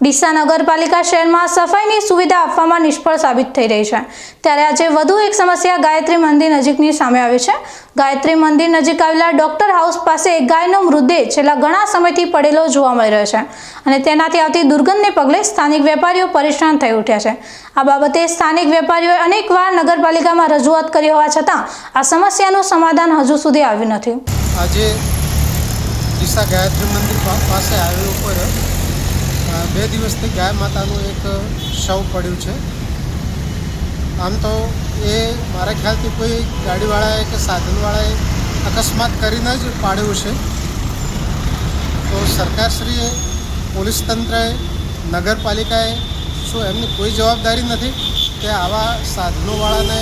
ડીસા નગરપાલિકા શહેરમાં સફાઈની સુવિધા આપવામાં નિષ્ફળ સાબિત થઈ રહી છે. ત્યારે આજે વધુ એક સમસ્યા ગાયત્રી મંદિર નજીકની સામે આવી છે. ગાયત્રી મંદિર નજીક આવેલા ડોક્ટર હાઉસ પાસે એક ગાયનો મૃતદેહ છેલ્લા ઘણા સમયથી પડેલો જોવા મળી રહ્યો છે અને તેનાથી આવતી દુર્ગંધને પગલે સ્થાનિક વેપારીઓ પરેશાન થઈ ઉઠ્યા છે. આ બાબતે સ્થાનિક વેપારીઓએ અનેકવાર નગરપાલિકામાં રજૂઆત કરી હોવા છતાં આ સમસ્યાનું સમાધાન હજુ સુધી આવ્યું નથી. આજે ડીસા ગાયત્રી મંદિર પાસે હાઈવે ઉપર બે દિવસથી ગાય માતાનું એક શવ પડ્યું છે. આમ તો એ મારા ખ્યાલથી કોઈ ગાડીવાળાએ કે સાધનવાળાએ અકસ્માત કરીને જ પાડ્યું છે. તો સરકારશ્રીએ, પોલીસ તંત્રએ, નગરપાલિકાએ શું એમની કોઈ જવાબદારી નથી કે આવા સાધનોવાળાને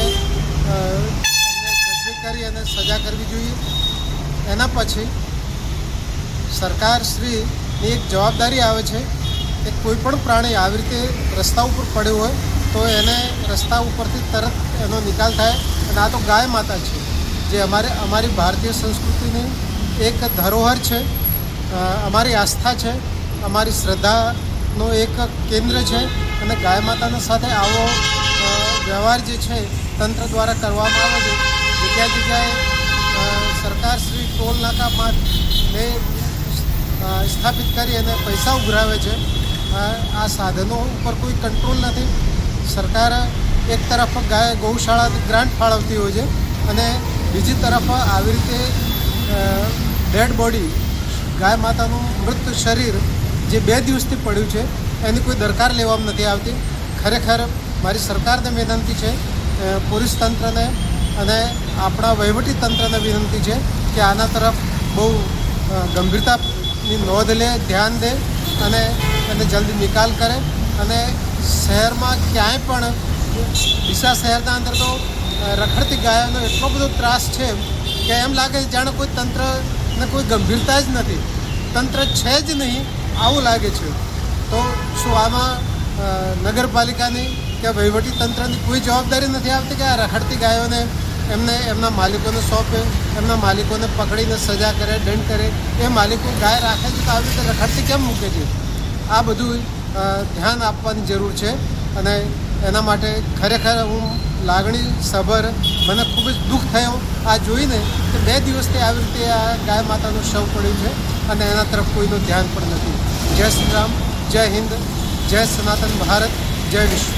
કરી અને સજા કરવી જોઈએ? એના પછી સરકારશ્રીની એક જવાબદારી આવે છે કે કોઈ પણ પ્રાણી આવી રીતે રસ્તા ઉપર પડ્યું હોય, તો એને રસ્તા ઉપરથી તરત એનો નિકાલ થાય. અને આ તો ગાય માતા છે, જે અમારે, અમારી ભારતીય સંસ્કૃતિની એક ધરોહર છે અમારી આસ્થા છે, અમારી શ્રદ્ધાનો એક કેન્દ્ર છે. અને ગાય માતાના સાથે આવો વ્યવહાર જે છે, તંત્ર દ્વારા કરવામાં આવે છે. જગ્યા જગ્યાએ સરકાર શ્રી ટોલ નાકામાં સ્થાપિત કરી અને પૈસા ઉઘરાવે છે. આ સાધનો ઉપર કોઈ કંટ્રોલ નથી. સરકાર એક તરફ ગાય ગૌશાળા ગ્રાન્ટ ફાળવતી હોય છે અને બીજી તરફ આવી રીતે ડેડ બોડી ગાય માતાનું મૃત શરીર જે બે દિવસથી પડ્યું છે, એની કોઈ દરકાર લેવામાં નથી આવતી. ખરેખર મારી સરકારને વિનંતી છે પોલીસ તંત્રને અને આપણા વહીવટી તંત્રને વિનંતી છે કે આના તરફ બહુ ગંભીરતાની નોંધ લે, ધ્યાન દે અને એને જલ્દી નિકાલ કરે અને શહેરમાં ક્યાંય પણ ડીસા શહેરના અંદર તો રખડતી ગાયોનો એટલો બધો ત્રાસ છે કે એમ લાગે છે જાણે કોઈ તંત્રને કોઈ ગંભીરતા જ નથી. તંત્ર છે જ નહીં, આવું લાગે છે. તો શું આમાં નગરપાલિકાની કે વહીવટી તંત્રની કોઈ જવાબદારી નથી આવતી કે આ રખડતી ગાયોને એમને એમના માલિકોને સોંપે, એમના માલિકોને પકડીને સજા કરે, દંડ કરે. એ માલિકો ગાય રાખે છે તો આવી રીતે રખડતી કેમ મૂકે છે? આ બધું ધ્યાન આપવાની જરૂર છે અને એના માટે ખરેખર હું લાગણી સભર, મને ખૂબ જ દુઃખ થયો આ જોઈને કે બે દિવસથી આવી રીતે આ ગાય માતાનું શવ પડ્યું છે અને એના તરફ કોઈનું ધ્યાન પણ નથી. જય શ્રી રામ, જય હિન્દ, જય સનાતન ભારત, જય વિશ્વ.